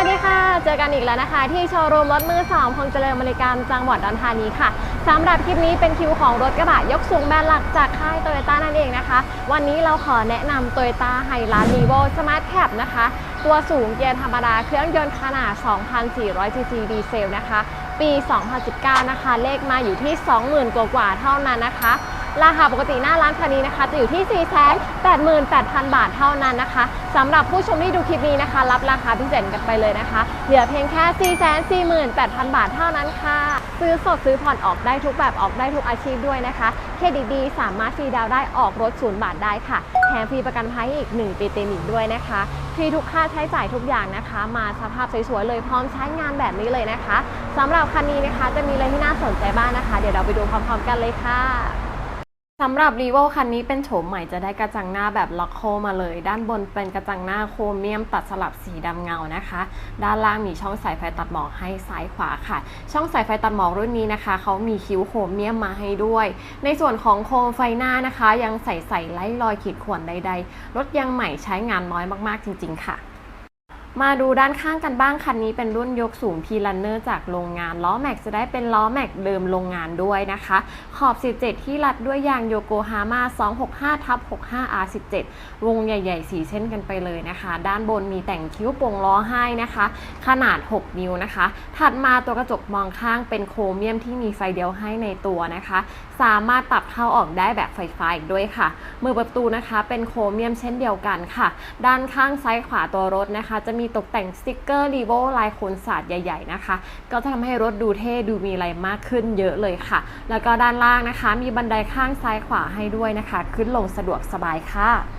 วัสดีค่ะ เจอกันอีกแล้วนะคะ ที่โชว์รูมรถมือสองพงเจริญบริการจังหวัดอุดอนธานีค่ะสำหรับคลิปนี้เป็นคิวของรถกระบะยกสูงแบรนด์หลักจากค่ายโตโยต้านั่นเองนะคะ วันนี้เราขอแนะนำโตโยต้าไฮรัน r ีโวสมาร์ทแคปนะคะ ตัวสูงเกียร์ธรรมดาเครื่องยนต์ขนาด 2,400 ซีซีดีเซลนะคะ ปี 2019 นะคะ เลขมาอยู่ที่ 20,000 กว่าๆเท่านั้นนะคะ ราคาปกติหน้าร้านคันนี้นะคะ จะอยู่ที่ 488,000 บาทเท่านั้นนะคะสำหรับผู้ชมที่ดูคลิปนี้นะคะ รับราคาพิเศษกันไปเลยนะคะ เหลือเพียงแค่ 448,000 บาทเท่านั้นค่ะ ซื้อสดซื้อผ่อนออกได้ทุกแบบออกได้ทุกอาชีพด้วยนะคะเครดิตดีสามารถฟรีดาวได้ออกรถศูนย์บาทได้ค่ะแถมฟรีประกันภัยอีก 1 ปีเต็มอีกด้วยนะคะฟรีทุกค่าใช้จ่ายทุกอย่างนะคะ มาสภาพสวยๆเลยพร้อมใช้งานแบบนี้เลยนะคะสำหรับคันนี้นะคะจะมีอะไรที่น่าสนใจบ้างนะคะ เดี๋ยวเราไปดูพร้อมๆกันเลยค่ะ สำหรับ r ีโวคันนี้เป็นโฉมใหม่จะได้กระจังหน้าแบบล็อกโคมาเลย ด้านบนเป็นกระจังหน้าโครเมียมตัดสลับสีดำเงานะคะ ด้านล่างมีช่องสายไฟตัดหมอกให้ซ้ายขวาค่ะ ช่องสายไฟตัดหมอกรุ่นนี้นะคะเขามีคิ้วโครเมียมมาให้ด้วย ในส่วนของโคมไฟหน้านะคะ ยังใส่ใส่ไล่รอยขีดข่วนใดๆรถยังใหม่ใช้งานน้อยมากๆจริง ๆ ค่ะ มาดูด้านข้างกันบ้างคันนี้เป็นรุ่นยกสูง p ีลันเนอร์จากโรงงานล้อแม็กจะได้เป็นล้อแม็กเดิมโรงงานด้วยนะคะ ขอบ 17 ที่รัดด้วยยางโยโกฮาม่า265ทับ65 R17 วงใหญ่ๆ สีเส้นกันไปเลยนะคะ ด้านบนมีแต่งคิ้วโป่งล้อให้นะคะ ขนาด 6 นิ้วนะคะ ถัดมาตัวกระจกมองข้างเป็นโครเมียมที่มีไฟเดียวให้ในตัวนะคะ สามารถปรับเข้าออกได้แบบไฟฟ้าอีกด้วยค่ะมือประตูนะคะ เป็นโครเมียมเช่นเดียวกันค่ะ ด้านข้างซ้ายขวาตัวรถนะคะจะมีตกแต่งสติกเกอร์รีโวลายโคนศาสตร์ใหญ่ ๆ นะคะ ก็จะทำให้รถดูเท่ดูมีอะไรมากขึ้นเยอะเลยค่ะ แล้วก็ด้านล่างนะคะ มีบันไดข้างซ้ายขวาให้ด้วยนะคะ ขึ้นลงสะดวกสบายค่ะ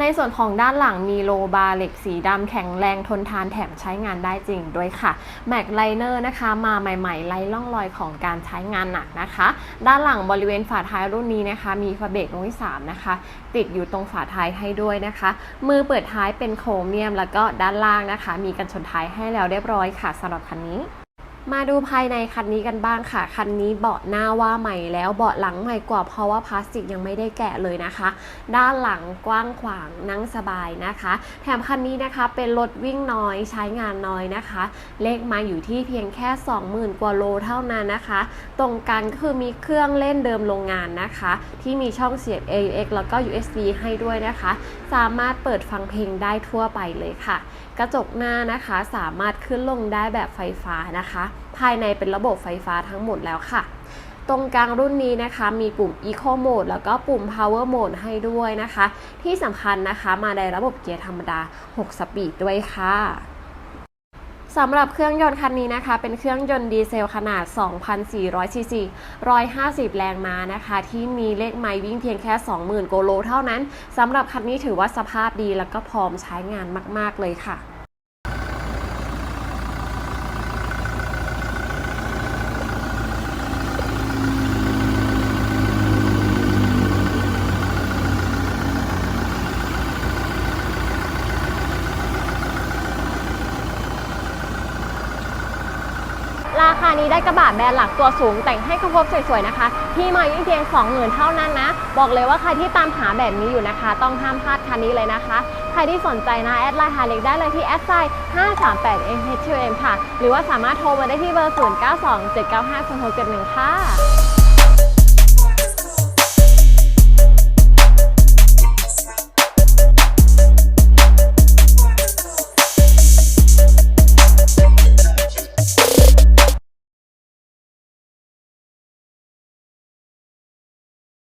ในส่วนของด้านหลังมีโลบาร์เหล็กสีดำแข็งแรงทนทานแถมใช้งานได้จริงด้วยค่ะแม็กไลเนอร์นะคะ มาใหม่ๆไล่ล่องรอยของการใช้งานหนักนะคะ ด้านหลังบริเวณฝาท้ายรุ่นนี้นะคะ มีฝาเบรกตรงที่3นะคะ ติดอยู่ตรงฝาท้ายให้ด้วยนะคะ มือเปิดท้ายเป็นโครเมียม แล้วก็ด้านล่างนะคะ มีกันชนท้ายให้แล้วเรียบร้อยค่ะสำหรับคันนี้ มาดูภายในคันนี้กันบ้างค่ะ คันนี้เบาะหน้าว่าใหม่แล้วเบาะหลังใหม่กว่าเพราะว่าพลาสติกยังไม่ได้แกะเลยนะคะ ด้านหลังกว้างขวางนั่งสบายนะคะ แถมคันนี้นะคะเป็นรถวิ่งน้อยใช้งานน้อยนะคะ เลขมาอยู่ที่เพียงแค่ 20,000 กว่าโลเท่านั้นนะคะ ตรงกันก็คือมีเครื่องเล่นเดิมโรงงานนะคะ ที่มีช่องเสียบ AUX แล้วก็ USB ให้ด้วยนะคะ สามารถเปิดฟังเพลงได้ทั่วไปเลยค่ะ กระจกหน้านะคะสามารถขึ้นลงได้แบบไฟฟ้านะคะภายในเป็นระบบไฟฟ้าทั้งหมดแล้วค่ะ ตรงกลางรุ่นนี้นะคะ มีปุ่ม Eco Mode แล้วก็ปุ่ม Power Mode ให้ด้วยนะคะ ที่สำคัญนะคะมาในระบบเกียร์ธรรมดา 6 สปีดด้วยค่ะสำหรับเครื่องยนต์คันนี้นะคะ เป็นเครื่องยนต์ดีเซลขนาด 2,400 ซีซี 150 แรงม้านะคะ ที่มีเลขไมล์วิ่งเพียงแค่ 20,000 โกโลเท่านั้นสำหรับคันนี้ถือว่าสภาพดีแล้วก็พร้อมใช้งานมาก ๆ เลยค่ะ ราคานี้ได้กระบะแบรนด์หลักตัวสูงแต่งให้ครบสวยๆนะคะ ที่มายิ่งเพียง20,000เท่านั้นนะ บอกเลยว่าใครที่ตามหาแบบนี้อยู่นะคะ ต้องห้ามพลาดคันนี้เลยนะคะ ใครที่สนใจนะ แอดไลน์หาเล็กได้เลยที่แอดไซน์538 m h m ค่ะ หรือว่าสามารถโทรมาได้ที่เบอร์ 0927950671 ค่ะ